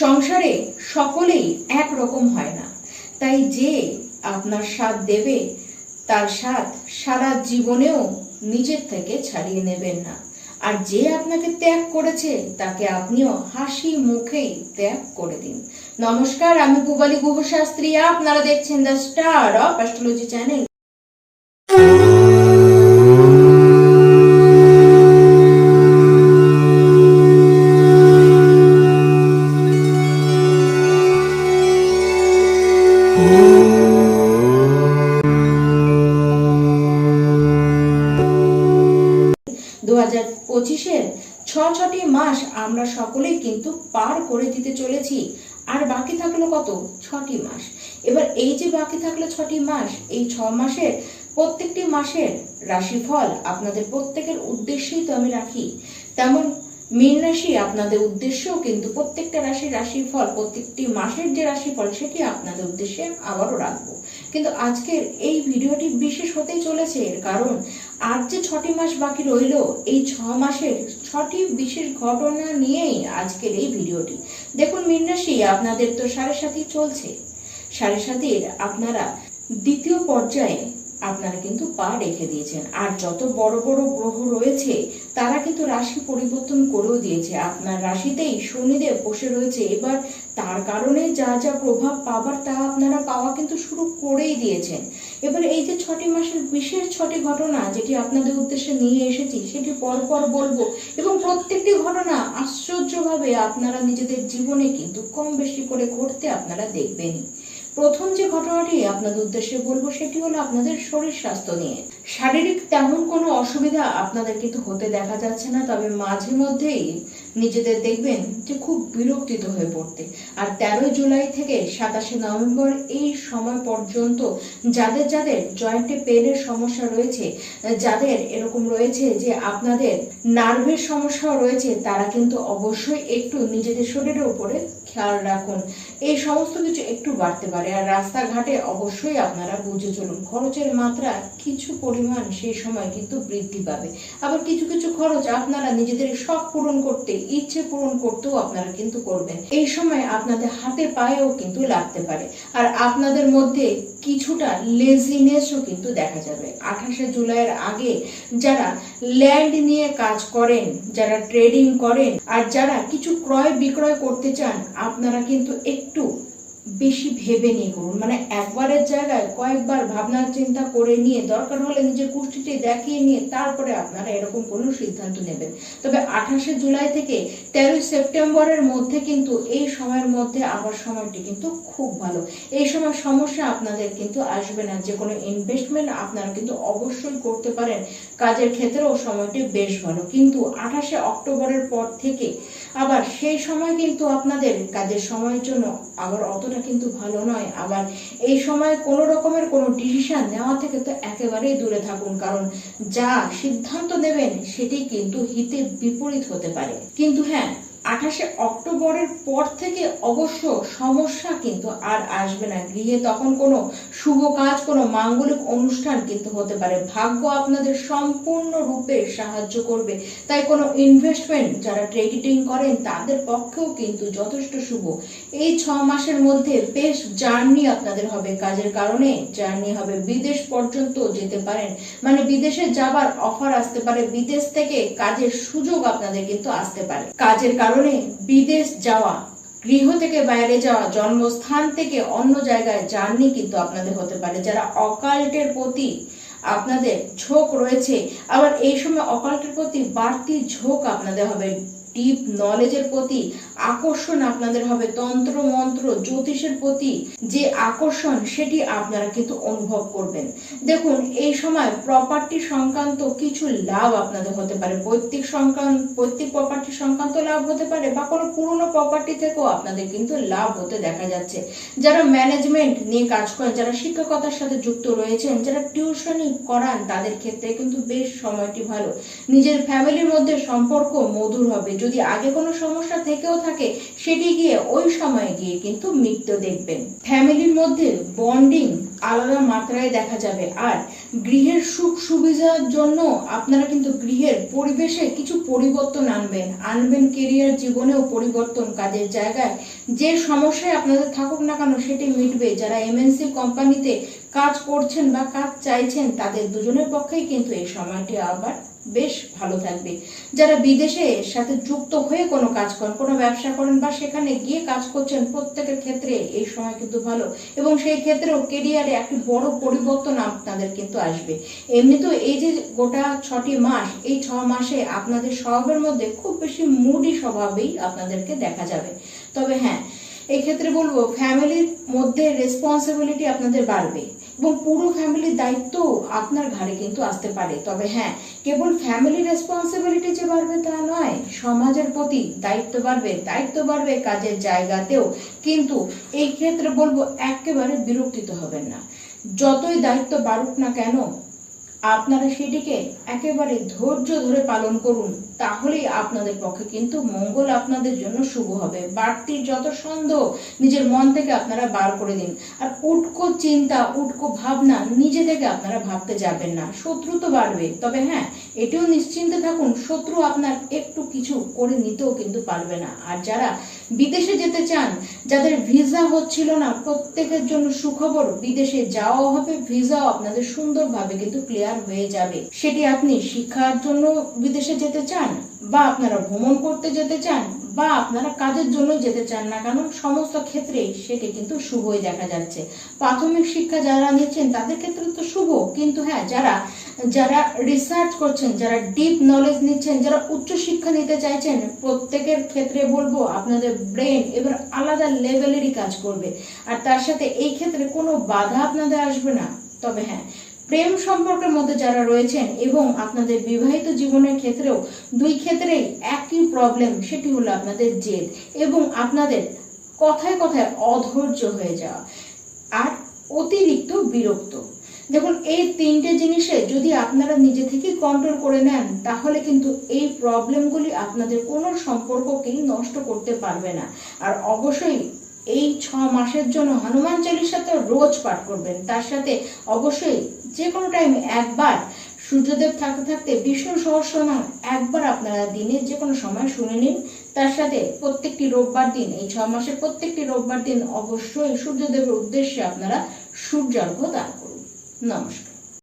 সংসারে সকলেই এক রকম হয় না। তাই যে আপনার সাথ দেবে, তার সাথ সারা জীবনেও নিজের থেকে ছাড়িয়ে নেবেন না। আর যে আপনাকে ত্যাগ করেছে, তাকে আপনিও হাসি মুখেই ত্যাগ করে দিন। নমস্কার, আমি পুবালি গুহ শাস্ত্রী আপনারা দেখছেন the star of astrology channel. আমরা সকলেই কিন্তু পার করে দিতে চলেছি। আর বাকি থাকল কত? ছটি মাস। এবার এই যে বাকি থাকল ছটি মাস, এই ছ মাসের প্রত্যেকটি মাসের রাশিফল আপনাদের প্রত্যেকের উদ্দেশ্যেই তো আমি রাখি। তেমন মীন রাশি আপনাদের উদ্দেশ্য কিন্তু প্রত্যেকটা রাশির রাশিফল, প্রত্যেকটি মাসের যে রাশিফল, সেটি আপনাদের উদ্দেশ্যে আবারও রাখব। কিন্তু আজকের এই ভিডিওটি বিশেষ হতেই চলেছে এর কারণ, আর যে ছটি মাস বাকি রইল, এই ছ মাসের ছটি বিশেষ ঘটনা নিয়েই আজকের এই ভিডিওটি। দেখুন মীন রাশি, আপনাদের তো সাড়ে সাথী চলছে। সাড়ে সাথীর আপনারা দ্বিতীয় পর্যায়ে আপনারা কিন্তু পা রেখে দিয়েছেন। আর যত বড় বড় গ্রহ রয়েছে, তারা কিন্তু রাশি পরিবর্তন করেও দিয়েছে। আপনার রাশিতেই শনিদেব বসে রয়েছে। এবার তার কারণে যা যা প্রভাব পাবার, তা আপনারা পাওয়া কিন্তু শুরু করেই দিয়েছেন। এবার এই যে ছটি মাসের বিশেষ ছটি ঘটনা যেটি আপনাদের উদ্দেশ্যে নিয়ে এসেছি, সেটি পর পর বলব। এবং প্রত্যেকটি ঘটনা আশ্চর্যভাবে আপনারা নিজেদের জীবনে কিন্তু কম বেশি করে ঘটতে আপনারা দেখবেনই। প্রথম যে ঘটনাটি আপনাদের উদ্দেশ্যে বলব সেটি হলো আপনাদের শরীর স্বাস্থ্য নিয়ে। শারীরিক তেমন কোনো অসুবিধা আপনাদের কিন্তু হতে দেখা যাচ্ছে না, তবে মাঝে মধ্যেই নিজেদের দেখবেন যে খুব বিরক্তিত হয়ে পড়তে। আর তেরোই জুলাই থেকে সাতাশে নভেম্বর এই সময় পর্যন্ত যাদের যাদের জয়েন্টে পেনের সমস্যা রয়েছে, যাদের এরকম রয়েছে যে আপনাদের নার্ভের সমস্যাও রয়েছে, তারা কিন্তু অবশ্যই একটু নিজেদের শরীরের উপরে খেয়াল রাখুন। এই সমস্ত কিছু একটু বাড়তে পারে। আর রাস্তাঘাটে অবশ্যই আপনারা বুঝে চলুন, খরচের মাত্রা কিছু পরিমাণ সেই সময় কিন্তু বৃদ্ধি পাবে। আবার কিছু কিছু খরচ আপনারা নিজেদের শখ পূরণ করতে, ইচ্ছে পূরণ করতেও আপনারা কিন্তু করবেন। এই সময় আপনাদের হাতে পায়েও কিন্তু লাগতে পারে। আর আপনাদের মধ্যে কিছুটা লেজিনেসও কিন্তু দেখা যাবে। আঠাশে জুলাইয়ের আগে যারা ল্যান্ড নিয়ে কাজ করেন, যারা ট্রেডিং করেন, আর যারা কিছু ক্রয় বিক্রয় করতে চান, আপনারা কিন্তু একটু বেশি ভেবে নিয়ে করুন মানে একবারের জায়গায় কয়েকবার ভাবনা চিন্তা করে নিয়ে দরকার হলে নিজের কুষ্টিটি দেখিয়ে নিয়ে তারপরে আপনারা এরকম কোনো সিদ্ধান্ত নেবেন। তবে আঠাশে জুলাই থেকে তেরোই সেপ্টেম্বরের মধ্যে কিন্তু এই সময়ের মধ্যে আবার সময়টি কিন্তু খুব ভালো। এই সময় সমস্যা আপনাদের কিন্তু আসবে না। যে কোনো ইনভেস্টমেন্ট আপনারা কিন্তু অবশ্যই করতে পারেন। কাজের ক্ষেত্রেও সময়টি বেশ ভালো। কিন্তু আঠাশে অক্টোবরের পর থেকে আবার সেই সময় কিন্তু আপনাদের কাজের সময়ের জন্য আবার অতটা কিন্তু ভালো নয়। আবার এই সময় কোনো রকমের কোনো ডিসিশন নেওয়া থেকে তো একেবারেই দূরে থাকুন, কারণ যা সিদ্ধান্ত নেবেন সেটি কিন্তু হিতে বিপরীত হতে পারে। কিন্তু হ্যাঁ আঠাশে অক্টোবরের পর থেকে অবশ্য সমস্যা কিন্তু আর আসবে না। গৃহে তখন কোনো শুভ কাজ, কোনো মাঙ্গলিক অনুষ্ঠান কিন্তু হতে পারে। ভাগ্য আপনাদের সম্পূর্ণ রূপে সাহায্য করবে। তাই কোনো ইনভেস্টমেন্ট যারা ট্রেডিং করেন, তাদের পক্ষেও কিন্তু যথেষ্ট শুভ। এই ছ মাসের মধ্যে বেশ জার্নি আপনাদের হবে। কাজের কারণে জার্নি হবে। বিদেশ পর্যন্ত যেতে পারেন। মানে বিদেশে যাবার অফার আসতে পারে। বিদেশ থেকে কাজের সুযোগ আপনাদের কিন্তু আসতে পারে। কাজের কারণে বিদেশ যাওয়া, গৃহ থেকে বাইরে যাওয়া, জন্মস্থান থেকে অন্য জায়গায় জার্নি কিন্তু আপনাদের হতে পারে। যারা অকাল্টের প্রতি আপনাদের ঝোঁক রয়েছে, আবার এই সময় অকাল্টের প্রতি বাড়তি ঝোঁক আপনাদের হবে। ডিপ নলেজের প্রতি আকর্ষণ আপনাদের হবে, তন্ত্র, মন্ত্র, জ্যোতিষের প্রতি যে আকর্ষণ, সেটি আপনারা কিন্তু অনুভব করবেন। দেখুন, এই সময় প্রপার্টি সংক্রান্ত কিছু লাভ আপনাদের হতে পারে। পৈতৃক সংক্রান্ত পৈতৃক প্রপার্টি সংক্রান্ত লাভ হতে পারে বা কোনো পুরনো প্রপার্টি থেকেও আপনাদের কিন্তু লাভ হতে দেখা যাচ্ছে। যারা ম্যানেজমেন্ট নিয়ে কাজ করেন, যারা শিক্ষকতার সাথে যুক্ত রয়েছেন, যারা টিউশনি করান, তাদের ক্ষেত্রে কিন্তু বেশ সময়টি ভালো। নিজের ফ্যামিলির মধ্যে সম্পর্ক মধুর হবে। যদি আগে কোনো সমস্যা থেকেও থাকে, সেটি গিয়ে ওই সময় গিয়ে কিন্তু মিটতে দেখবেন। ফ্যামিলির মধ্যে বন্ডিং আলাদা মাত্রায় দেখা যাবে। আর গৃহের সুখ সুবিধার জন্য আপনারা কিন্তু গৃহের পরিবেশে কিছু পরিবর্তন আনবেন। আনবেন কেরিয়ার জীবনেও পরিবর্তন কাজের জায়গায়। যে সমস্যায় আপনাদের থাকুক না কেন, সেটি মিটবে। যারা এমএনসি কোম্পানিতে কাজ করছেন বা কাজ চাইছেন, তাদের দুজনের পক্ষেই কিন্তু এই সময়টি আবার বেশ ভালো থাকবে। যারা বিদেশে সাথে যুক্ত হয়ে কোনো কাজ করেন, কোনো ব্যবসা করেন বা সেখানে গিয়ে কাজ করছেন, প্রত্যেকের ক্ষেত্রে এই সময় কিন্তু ভালো। এবং সেই ক্ষেত্রেও কেরিয়ারে একটি বড় পরিবর্তন আপনাদের কিন্তু আসবে। এমনিতেও এই যে গোটা ছটি মাস, এই ছ মাসে আপনাদের স্বভাবের মধ্যে খুব বেশি মুডি স্বভাবেই আপনাদেরকে দেখা যাবে। তবে হ্যাঁ এই ক্ষেত্রে বলব ফ্যামিলির মধ্যে রেসপন্সিবিলিটি আপনাদের বাড়বে। এবং পুরো ফ্যামিলির দায়িত্ব আপনার ঘাড়ে কিন্তু আসতে পারে। তবে হ্যাঁ কেবল ফ্যামিলি রেসপন্সিবিলিটি যে বাড়বে তা নয়, সমাজের প্রতি দায়িত্ব বাড়বে দায়িত্ব বাড়বে কাজের জায়গাতেও। কিন্তু এই ক্ষেত্রে বলব, একেবারে বিরক্তিত হবেন না। যতই দায়িত্ব বাড়ুক না কেন, আপনারা সেটিকে একেবারে ধৈর্য ধরে পালন করুন। তাহলেই আপনাদের পক্ষে কিন্তু মঙ্গল আপনাদের জন্য শুভ হবে। বাড়তি যত সন্দেহ নিজের মন থেকে আপনারা বার করে দিন। আর উটকো চিন্তা, উটকো ভাবনা নিজে থেকে আপনারা ভাবতে যাবেন না। শত্রু তো বাড়বে। তবে হ্যাঁ এটিও নিশ্চিন্তে থাকুন, শত্রু আপনার একটু কিছু করে নিতেও কিন্তু পারবে না। আর যারা বিদেশে যেতে চান, যাদের ভিসা হচ্ছিল না, প্রত্যেকের জন্য সুখবর, বিদেশে যাওয়া হবে, ভিসাও আপনাদের সুন্দরভাবে কিন্তু ক্লিয়ার হয়ে যাবে। সেটি আপনি শিক্ষার জন্য বিদেশে যেতে চান বা আপনারা ভ্রমণ করতে যেতে চান বা আপনারা কাজের জন্য যেতে চান না কেন, সমস্ত ক্ষেত্রেই সেটি কিন্তু শুভই দেখা যাচ্ছে। প্রাথমিক শিক্ষা যারা নিচ্ছেন তাদের ক্ষেত্রে তো শুভ, কিন্তু হ্যাঁ যারা যারা রিসার্চ করছেন, যারা ডিপ নলেজ নিচ্ছেন, যারা উচ্চ শিক্ষা নিতে চাইছেন, প্রত্যেকের ক্ষেত্রে বলব আপনাদের ব্রেন এবার আলাদা লেভেলেরই কাজ করবে। আর তার সাথে এই ক্ষেত্রে কোনো বাধা আপনাদের আসবে না। তবে হ্যাঁ প্রেম সম্পর্কের মধ্যে যারা রয়েছেন এবং আপনাদের বিবাহিত জীবনের ক্ষেত্রেও দুই ক্ষেত্রেই একই প্রবলেম সেটি হলো আপনাদের জেদ এবং আপনাদের কথায় কথায় অধৈর্য হয়ে যাওয়া আর অতিরিক্ত বিরক্ত। দেখুন, এই তিনটে জিনিসে যদি আপনারা নিজে থেকে কন্ট্রোল করে নেন, তাহলে কিন্তু এই প্রবলেমগুলি আপনাদের কোনো সম্পর্ককেই নষ্ট করতে পারবে না। আর অবশ্যই এই ছ মাসের জন্য হনুমান চালিশা তো রোজ পাঠ করবেন। তার সাথে অবশ্যই যে কোনো টাইমে একবার সূর্যদেব থাকতে থাকতে বিষ্ণু সহস্রনাম একবার আপনারা দিনে যে কোনো সময় শুনে নিন। তার সাথে প্রত্যেকটি রোববার দিন, এই ছ মাসের প্রত্যেকটি রোববার দিন অবশ্যই সূর্যদেবের উদ্দেশ্যে আপনারা সূর্যার্ঘ্য দান করুন। নমস্কার।